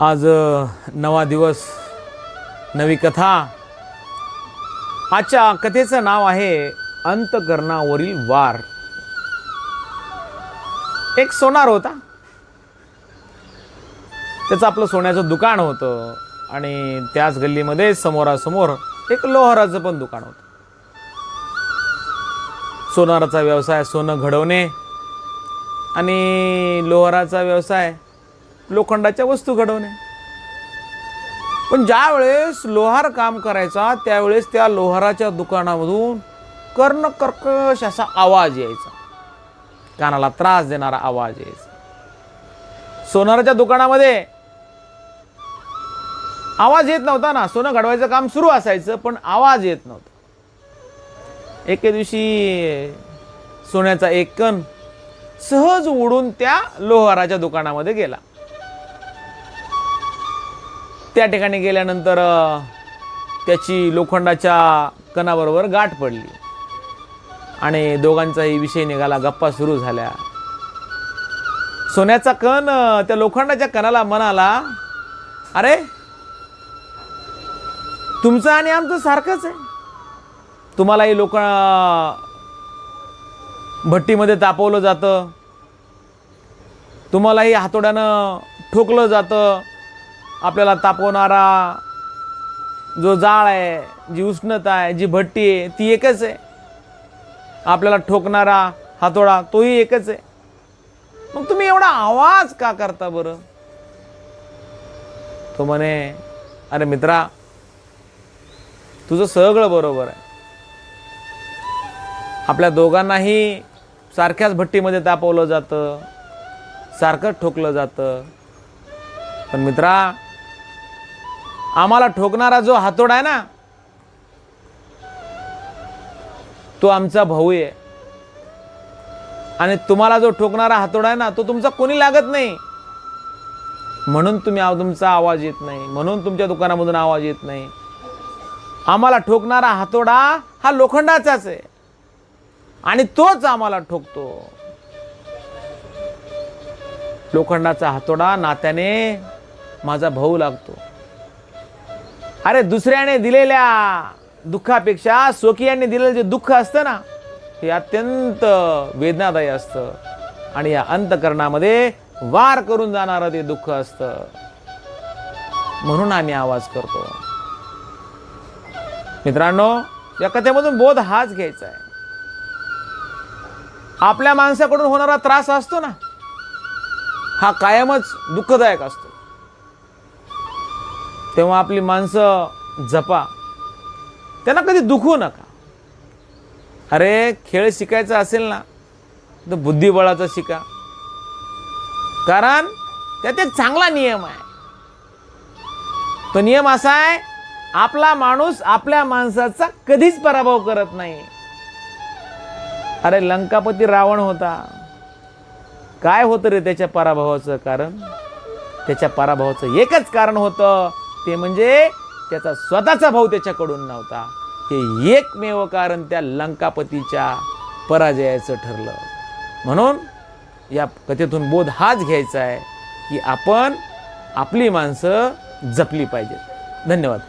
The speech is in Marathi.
आज नवा दिवस नवी कथा. आजच्या कथेचं नाव आहे अंतकरणावरील वार. एक सोनार होता. त्याचं आपलं सोन्याचं दुकान होतं आणि त्याच गल्लीमध्ये समोरासमोर एक लोहाराचं पण दुकान होतं. सोनाराचा व्यवसाय सोनं घडवणे आणि लोहाराचा व्यवसाय लोखंडाच्या वस्तू घडवणे. पण ज्या वेळेस लोहार काम करायचा त्यावेळेस त्या लोहाराच्या दुकानामधून कर्ण कर्कश असा आवाज यायचा. कानाला त्रास देणारा आवाज यायचा. सोनाराच्या दुकानामध्ये आवाज येत नव्हता ना. सोनं घडवायचं काम सुरू असायचं पण आवाज येत नव्हता. एके दिवशी सोन्याचा एक कण सहज उडून त्या लोहाराच्या दुकानामध्ये गेला. त्या ठिकाणी गेल्यानंतर त्याची लोखंडाच्या कणाबरोबर गाठ पडली. आणि दोघांचाही विषय निघाला गप्पा सुरू झाल्या. सोन्याचा कण त्या लोखंडाच्या कणाला म्हणाला अरे तुमचं आणि आमचं सारखंच आहे. तुम्हालाही लोक भट्टीमध्ये तापवलं जातं. तुम्हालाही हातोड्यानं ठोकलं जातं. आपल्याला तापवणारा जो जाळ आहे जी उष्णता आहे जी भट्टी आहे ती एकच आहे. आपल्याला ठोकणारा हातोडा तोही एकच आहे. मग तुम्ही एवढा आवाज का करता बरं? तो म्हणे अरे मित्रा तुझं सगळं बरोबर आहे. आपल्या दोघांनाही सारख्याच भट्टीमध्ये तापवलं जातं सारखंच ठोकलं जातं. पण मित्रा आम्हाला ठोकणारा जो हातोडा आहे ना तो आमचा भाऊ आहे. आणि तुम्हाला जो ठोकणारा हातोडा आहे ना तो तुमचा कोणी लागत नाही. म्हणून तुम्ही तुमचा आवाज येत नाही. म्हणून तुमच्या दुकानामधून आवाज येत नाही. आम्हाला ठोकणारा हातोडा हा लोखंडाचाच आहे. आणि तोच आम्हाला ठोकतो. लोखंडाचा हातोडा नात्याने माझा भाऊ लागतो. अरे दुसऱ्याने दिलेल्या दुःखापेक्षा स्वकीयांनी दिलेलं जे दुःख असतं ना हे अत्यंत वेदनादायी असतं. आणि या अंतकरणामध्ये वार करून जाणारं ते दुःख असतं. म्हणून आम्ही आवाज करतो. मित्रांनो या कथेमधून बोध हाच घ्यायचा आहे. आपल्या माणसाकडून होणारा त्रास असतो ना हा कायमच दुःखदायक असतो. तेव्हा आपली माणसं जपा. त्यांना कधी दुखू नका. अरे खेळ शिकायचा असेल ना तर बुद्धिबळाचा शिका. कारण त्यात एक चांगला नियम आहे. तो नियम असा आहे आपला माणूस आपल्या माणसाचा कधीच पराभव करत नाही. अरे लंकापती रावण होता. काय होतं रे त्याच्या पराभवाचं कारण? त्याच्या पराभवाचं एकच कारण होतं. ते म्हणजे त्याचा स्वतःचा भाऊ त्याच्याकडून नव्हता. हे एकमेव कारण त्या लंकापतीच्या पराजयाचं ठरलं. म्हणून या कथेतून बोध हाच घ्यायचा आहे की आपण आपली माणसं जपली पाहिजेत. धन्यवाद.